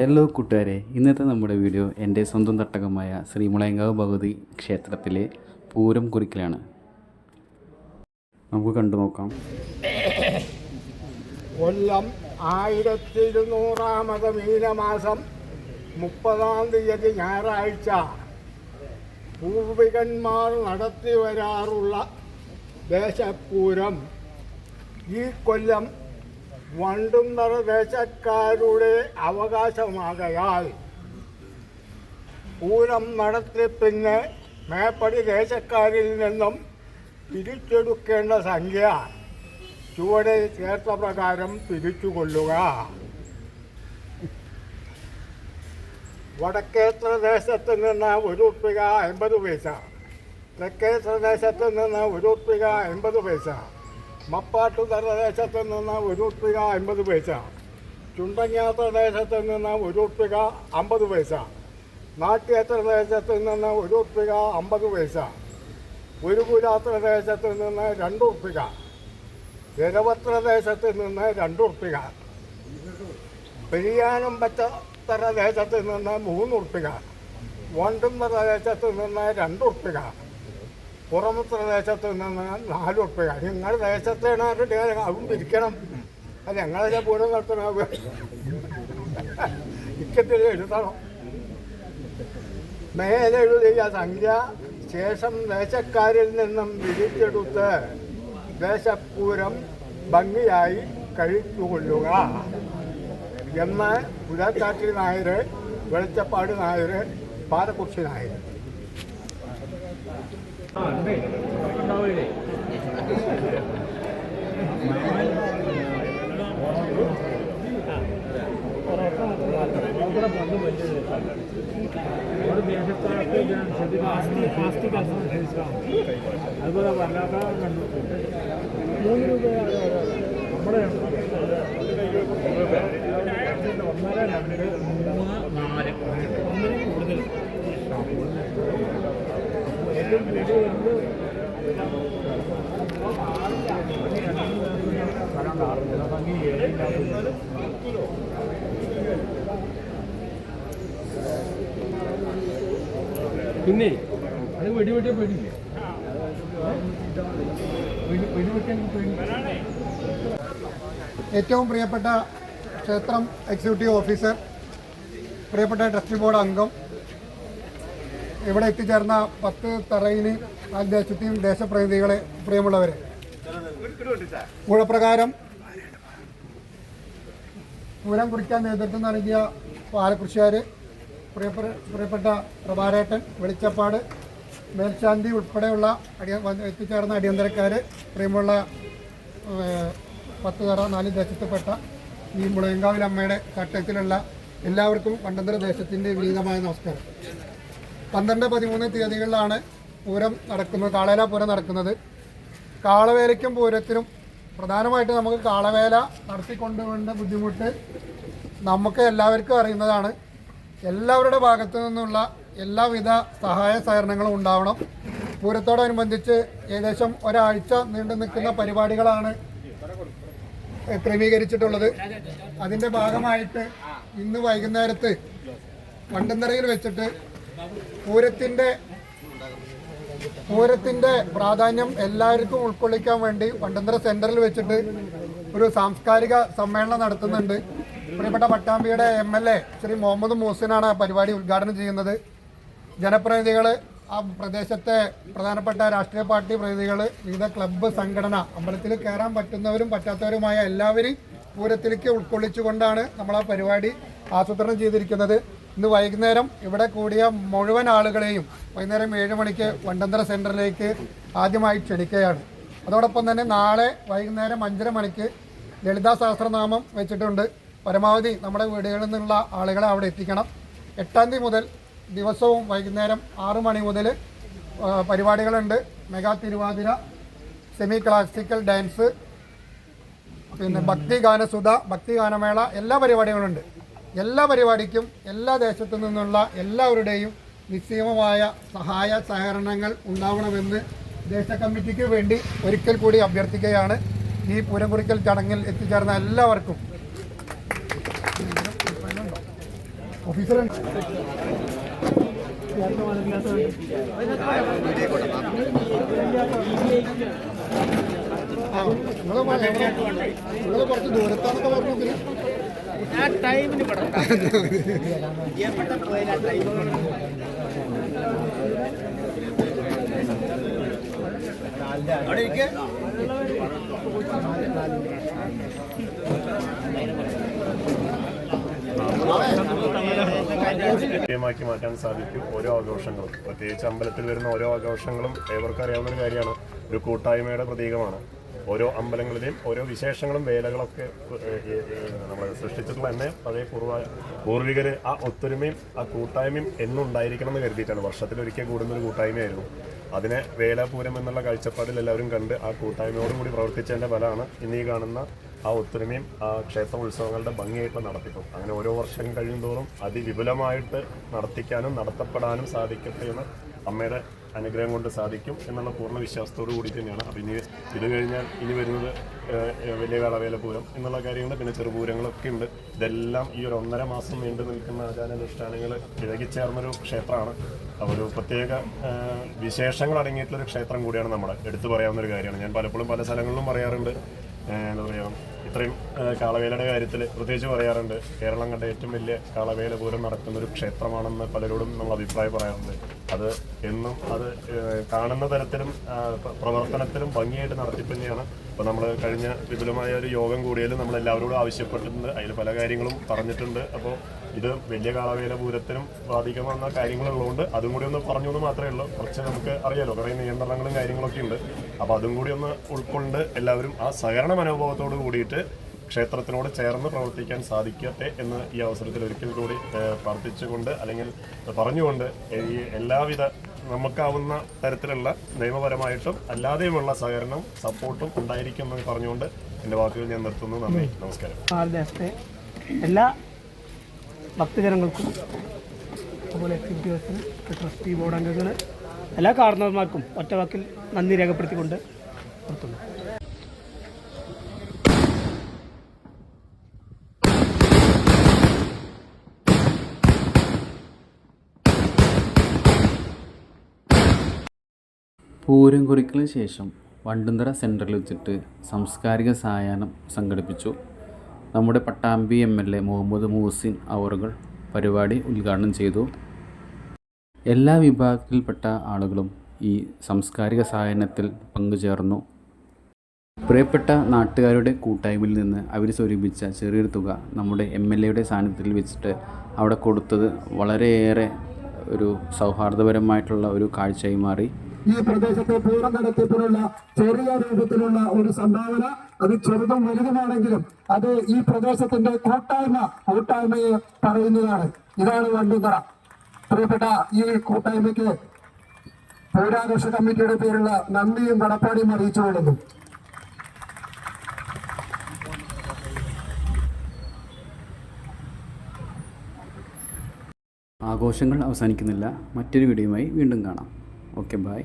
Hello കൂട്ടുകാരെ. ഇന്നത്തെ നമ്മുടെ വീഡിയോ എന്റെ സ്വന്തം തട്ടകമായ ശ്രീമുളയങ്കാവ് ഭഗവതി ക്ഷേത്രത്തിലെ പൂരം കുറിക്കലാണ്. നമുക്ക് കണ്ടു നോക്കാം. കൊല്ലം ആയിരത്തി ഇരുന്നൂറാമത് മീനമാസം മുപ്പതാം തീയതി ഞായറാഴ്ച പൂർവികന്മാർ നടത്തി വരാറുള്ള ദേശപ്പൂരം ഈ കൊല്ലം വണ്ടുന്നറ ദേശക്കാരുടെ അവകാശമാകയാൽ പൂരം നടത്തി പിന്നെ മേപ്പടി ദേശക്കാരിൽ നിന്നും പിരിച്ചെടുക്കേണ്ട സംഖ്യ ചുവടെ ചേർത്ത പ്രകാരം പിരിച്ചുകൊള്ളുക. വടക്കേത്ര ദേശത്ത് നിന്ന് ഒരു ഉപ്പിക അമ്പത് പൈസ തെക്കേത്ര ദേശത്ത് നിന്ന് ഒരു ഉപ്പിക അമ്പത് പൈസ. മപ്പാട്ടു പ്രദേശത്ത് നിന്ന് ഒരു ഉപ്പിക അമ്പത് പൈസ. ചുണ്ടങ്ങാത്ത പ്രദേശത്ത് നിന്ന് ഒരു ഉപ്പിക അമ്പത് പൈസ. നാട്യ പ്രദേശത്ത് നിന്ന് ഒരു ഉപ്പിക അമ്പത് പൈസ. ഒരു പുരാ പ്രദേശത്ത് നിന്ന് രണ്ട് ഉപ്പിക ദേശത്ത് നിന്ന് രണ്ട് ഉപ്പിക പെരിയാനും പറ്റ പ്രദേശത്ത് നിന്ന് മൂന്ന് ഉപ്പിക വണ്ടും പ്രദേശത്ത് നിന്ന് രണ്ട് ഉറുപ്പിക പുറം ദേശത്ത് നിന്ന് നാല് ഉറപ്പിക. നിങ്ങൾ ദേശത്തേണ് അതും പിരിക്കണം. അത് ഞങ്ങളെ പൂരം നടത്തണ. ഇക്കത്തിൽ എഴുതണം. മേലെഴുതിയ സംഖ്യ ശേഷം ദേശക്കാരിൽ നിന്നും വിരിച്ചെടുത്ത് ദേശപൂരം ഭംഗിയായി കഴിച്ചുകൊള്ളുക. എന്ന് പുലക്കാട്ടി നായർ വെളിച്ചപ്പാട് നായർ പാലക്കുറിശി നായർ അതുപോലെ വല്ലാത്ത കണ്ടു മൂന്ന് രൂപ നമ്മുടെ ഒന്നര രണ്ട് മൂന്ന് നാല് ഒന്നിന് കൂടുതൽ ഏറ്റവും കൂടുതൽ വരുന്നത് ഭംഗി ഏഴില്ലാത്ത പിന്നെ അത് വെടിവെട്ടിയ പേടിയില്ലേ? വെടി- വെടിവെട്ടാൻ ഏറ്റവും പ്രിയപ്പെട്ട ക്ഷേത്രം എക്സിക്യൂട്ടീവ് ഓഫീസർ പ്രിയപ്പെട്ട ട്രസ്റ്റി ബോർഡ് അംഗം ഇവിടെ എത്തിച്ചേർന്ന പത്ത് തറയിന് ആ ദേശത്തെയും ദേശപ്രതിനിധികളെ പ്രിയമുള്ളവരെ. മുഴപ്രകാരം പൂരം കുറിക്കാൻ നേതൃത്വം നൽകിയ പാലക്കുറിശ്ശാർ പ്രിയപ്പെട്ട പ്രഭാരേട്ടൻ വെളിച്ചപ്പാട് മേൽശാന്തി ഉൾപ്പെടെയുള്ള അടിയ എത്തിച്ചേർന്ന അടിയന്തരക്കാർ പ്രിയമുള്ള പത്ത് തറ നാല് ദേശത്തിൽപ്പെട്ട ഈ മുളയങ്കാവിൽ അമ്മയുടെ ചട്ടത്തിലുള്ള എല്ലാവർക്കും പണ്ടന്തര ദേശത്തിന്റെ വിനീതമായ നമസ്കാരം. പന്ത്രണ്ട് പതിമൂന്ന് തീയതികളിലാണ് പൂരം നടക്കുന്നത് കാളേല പൂരം നടക്കുന്നത്. കാളവേലയ്ക്കും പൂരത്തിനും പ്രധാനമായിട്ട് നമുക്ക് കാളവേല നടത്തിക്കൊണ്ടുവരേണ്ട ബുദ്ധിമുട്ട് നമുക്ക് എല്ലാവർക്കും അറിയുന്നതാണ്. എല്ലാവരുടെ ഭാഗത്തു നിന്നുള്ള എല്ലാവിധ സഹായ സഹകരണങ്ങളും ഉണ്ടാവണം. പൂരത്തോടനുബന്ധിച്ച് ഏകദേശം ഒരാഴ്ച നീണ്ടു നിൽക്കുന്ന പരിപാടികളാണ് ക്രമീകരിച്ചിട്ടുള്ളത്. അതിന്റെ ഭാഗമായിട്ട് ഇന്ന് വൈകുന്നേരത്ത് വണ്ടന്തറയിൽ വെച്ചിട്ട് പൂരത്തിന്റെ പൂരത്തിന്റെ പ്രാധാന്യം എല്ലാവർക്കും ഉൾക്കൊള്ളിക്കാൻ വേണ്ടി പണ്ടന്തര സെന്ററിൽ വെച്ചിട്ട് ഒരു സാംസ്കാരിക സമ്മേളനം നടത്തുന്നുണ്ട്. പ്രിയപ്പെട്ട പട്ടാമ്പിയുടെ M L A Shri Muhammad മൂസിനാണ് ആ പരിപാടി ഉദ്ഘാടനം ചെയ്യുന്നത്. ജനപ്രതിനിധികൾ ആ പ്രദേശത്തെ പ്രധാനപ്പെട്ട രാഷ്ട്രീയ പാർട്ടി പ്രതിനിധികൾ വിവിധ ക്ലബ്ബ് സംഘടന അമ്പലത്തിൽ കയറാൻ പറ്റുന്നവരും പറ്റാത്തവരുമായ എല്ലാവരും പൂരത്തിലേക്ക് ഉൾക്കൊള്ളിച്ചുകൊണ്ടാണ് നമ്മൾ ആ പരിപാടി ആസൂത്രണം ചെയ്തിരിക്കുന്നത്. ഇന്ന് വൈകുന്നേരം ഇവിടെ കൂടിയ മുഴുവൻ ആളുകളെയും വൈകുന്നേരം ഏഴ് മണിക്ക് വണ്ടന്തര സെന്ററിലേക്ക് ആദ്യമായി ക്ഷണിക്കുകയാണ്. അതോടൊപ്പം തന്നെ നാളെ വൈകുന്നേരം അഞ്ചര മണിക്ക് ലളിതാ സഹസ്രനാമം വെച്ചിട്ടുണ്ട്. പരമാവധി നമ്മുടെ വീടുകളിൽ നിന്നുള്ള ആളുകളെ അവിടെ എത്തിക്കണം. എട്ടാം തീയതി മുതൽ ദിവസവും വൈകുന്നേരം ആറ് മണി മുതൽ പരിപാടികളുണ്ട്. Mega Thiruvathira semi classical dance പിന്നെ ഭക്തി ഗാനസുധ ഭക്തി ഗാനമേള എല്ലാ പരിപാടികളുണ്ട്. എല്ലാ പരിപാടിക്കും എല്ലാ ദേശത്തു നിന്നുള്ള എല്ലാവരുടെയും നിസ്സീമമായ സഹായ സഹകരണങ്ങൾ ഉണ്ടാവണമെന്ന് ദേശ കമ്മിറ്റിക്ക് വേണ്ടി ഒരിക്കൽ കൂടി അഭ്യർത്ഥിക്കുകയാണ്. ഈ പൂരംകുറിക്കൽ ചടങ്ങിൽ എത്തിച്ചേർന്ന എല്ലാവർക്കും. ഓഫീസർ നിങ്ങൾ കുറച്ച് ആ ടൈമിന് മാറ്റാൻ സാധിക്കും ഓരോ ആഘോഷങ്ങളും. പ്രത്യേകിച്ച് അമ്പലത്തിൽ വരുന്ന ഓരോ ആഘോഷങ്ങളും ഏവർക്കും അറിയാവുന്ന ഒരു കാര്യമാണ്. ഒരു കൂട്ടായ്മയുടെ പ്രതീകമാണ്. ഓരോ അമ്പലങ്ങളിലെയും ഓരോ വിശേഷങ്ങളും വേലകളൊക്കെ നമ്മൾ സൃഷ്ടിച്ചിട്ടുള്ള തന്നെ പഴയ പൂർവ പൂർവികർ ആ ഒത്തൊരുമയും ആ കൂട്ടായ്മയും എന്നുണ്ടായിരിക്കണം എന്ന് കരുതിയിട്ടാണ്. വർഷത്തിലൊരിക്കൽ കൂടുന്ന ഒരു കൂട്ടായ്മയായിരുന്നു. അതിനെ വേലാപൂരം എന്നുള്ള കാഴ്ചപ്പാടിൽ എല്ലാവരും കണ്ട് ആ കൂട്ടായ്മയോടും കൂടി പ്രവർത്തിച്ചതിന്റെ ഫലമാണ് ഇന്ന് ഈ കാണുന്ന ആ ഒത്തൊരുമയും ആ ക്ഷേത്ര ഉത്സവങ്ങളുടെ ഭംഗിയായിട്ടുള്ള നടത്തിപ്പും അങ്ങനെ ഓരോ വർഷം കഴിയുമോറും അതിവിപുലമായിട്ട് നടത്തിക്കാനും നടത്തപ്പെടാനും സാധിക്കട്ടെ എന്ന് അമ്മയുടെ അനുഗ്രഹം കൊണ്ട് സാധിക്കും എന്നുള്ള പൂർണ വിശ്വാസത്തോടു കൂടി തന്നെയാണ്. അപ്പം ഇനി ഇത് കഴിഞ്ഞാൽ ഇനി വരുന്നത് വലിയ കളവേലപൂരം എന്നുള്ള കാര്യങ്ങൾ പിന്നെ ചെറുപൂരങ്ങളൊക്കെ ഉണ്ട്. ഇതെല്ലാം ഈ ഒരു ഒന്നര മാസം നീണ്ടു നിൽക്കുന്ന ആചാരാനുഷ്ഠാനങ്ങൾ ഇഴകിച്ചേർന്നൊരു ക്ഷേത്രമാണ്. ഒരു പ്രത്യേക വിശേഷങ്ങൾ അടങ്ങിയിട്ടുള്ളൊരു ക്ഷേത്രം കൂടിയാണ് നമ്മുടെ. എടുത്തു പറയാവുന്ന ഒരു കാര്യമാണ്. ഞാൻ പലപ്പോഴും പല സ്ഥലങ്ങളിലും പറയാറുണ്ട്. എന്താ പറയുക ഇത്രയും കാളവേലയുടെ കാര്യത്തിൽ പ്രത്യേകിച്ച് പറയാറുണ്ട്. കേരളം കണ്ട ഏറ്റവും വലിയ കാളവേല പൂരം നടക്കുന്ന ഒരു ക്ഷേത്രമാണെന്ന് പലരോടും നമ്മൾ അഭിപ്രായം പറയാറുണ്ട്. അത് എന്നും അത് കാണുന്ന തരത്തിലും പ്രവർത്തനത്തിലും ഭംഗിയായിട്ട് തന്നെയാണ് അപ്പോൾ നമ്മൾ കഴിഞ്ഞ വിപുലമായ ഒരു യോഗം കൂടിയാലും നമ്മൾ എല്ലാവരോടും ആവശ്യപ്പെട്ടിട്ടുണ്ട്. അതിൽ പല കാര്യങ്ങളും പറഞ്ഞിട്ടുണ്ട്. അപ്പോൾ ഇത് വലിയ കാളവേല പൂരത്തിനും ബാധിക്കുന്ന കാര്യങ്ങളുള്ളതുകൊണ്ട് അതും കൂടി ഒന്ന് പറഞ്ഞു എന്ന് മാത്രമേ ഉള്ളൂ. കുറച്ച് നമുക്ക് അറിയാലോ കുറേ നിയന്ത്രണങ്ങളും കാര്യങ്ങളൊക്കെ ഉണ്ട്. അപ്പോൾ അതും കൂടി ഒന്ന് ഉൾക്കൊണ്ട് എല്ലാവരും ആ സഹകരണ മനോഭാവത്തോട് കൂടിയിട്ട് ക്ഷേത്രത്തിനോട് ചേർന്ന് പ്രവർത്തിക്കാൻ സാധിക്കട്ടെ എന്ന് ഈ അവസരത്തിൽ ഒരിക്കൽ കൂടി പ്രാർത്ഥിച്ചുകൊണ്ട് അല്ലെങ്കിൽ പറഞ്ഞുകൊണ്ട് ഈ എല്ലാവിധ നമുക്കാവുന്ന തരത്തിലുള്ള നിയമപരമായിട്ടും അല്ലാതെയുമുള്ള സഹകരണം സപ്പോർട്ടും ഉണ്ടായിരിക്കും എന്ന് പറഞ്ഞുകൊണ്ട് എന്റെ വാക്കുകൾ ഞാൻ നിർത്തുന്നു. നന്ദി. നമസ്കാരം. എല്ലാ ഭക്തജനങ്ങൾക്കും അതുപോലെ എക്സിക്യൂട്ടീവ്സിന് ട്രസ്റ്റി ബോർഡ് അംഗങ്ങൾ എല്ലാ കാരണവന്മാർക്കും ഒറ്റവാക്കിൽ നന്ദി രേഖപ്പെടുത്തിക്കൊണ്ട് നിർത്തുന്നു. പൂരം കുറിക്കലിന് ശേഷം വണ്ടുന്തറ സെന്ററിൽ വെച്ചിട്ട് സാംസ്കാരിക സായാഹ്നം സംഘടിപ്പിച്ചു. നമ്മുടെ Pattambi M L A Muhammad Muhsin അവറുകൾ പരിപാടി ഉദ്ഘാടനം ചെയ്തു. എല്ലാ വിഭാഗത്തിൽപ്പെട്ട ആളുകളും ഈ സാംസ്കാരിക സായാഹ്നത്തിൽ പങ്കുചേർന്നു. പ്രിയപ്പെട്ട നാട്ടുകാരുടെ കൂട്ടായ്മയിൽ നിന്ന് അവർ സ്വരൂപിച്ച ചെറിയൊരു തുക നമ്മുടെ എം എൽ എയുടെ സാന്നിധ്യത്തിൽ വെച്ചിട്ട് അവിടെ കൊടുത്തത് വളരെയേറെ ഒരു സൗഹാർദ്ദപരമായിട്ടുള്ള ഒരു കാഴ്ചയായി മാറി. ഈ പ്രദേശത്തെ പൂരം നടത്തിപ്പിനുള്ള ചെറിയ രൂപത്തിലുള്ള ഒരു സംഭാവന അത് ചെറുതും വലുതുമാണെങ്കിലും അത് ഈ പ്രദേശത്തിന്റെ കൂട്ടായ്മ കൂട്ടായ്മയെ പറയുന്നതാണ്. ഇതാണ് വണ്ടുതറ പ്രിയപ്പെട്ട ഈ കൂട്ടായ്മയ്ക്ക് പൗരാഘോഷ കമ്മിറ്റിയുടെ പേരുള്ള നന്ദിയും കടപ്പാടിയും അറിയിച്ചു അറിയിച്ചുകൊള്ളുന്നു ആഘോഷങ്ങൾ അവസാനിക്കുന്നില്ല. മറ്റൊരു വീഡിയോയുമായി വീണ്ടും കാണാം. Okay bye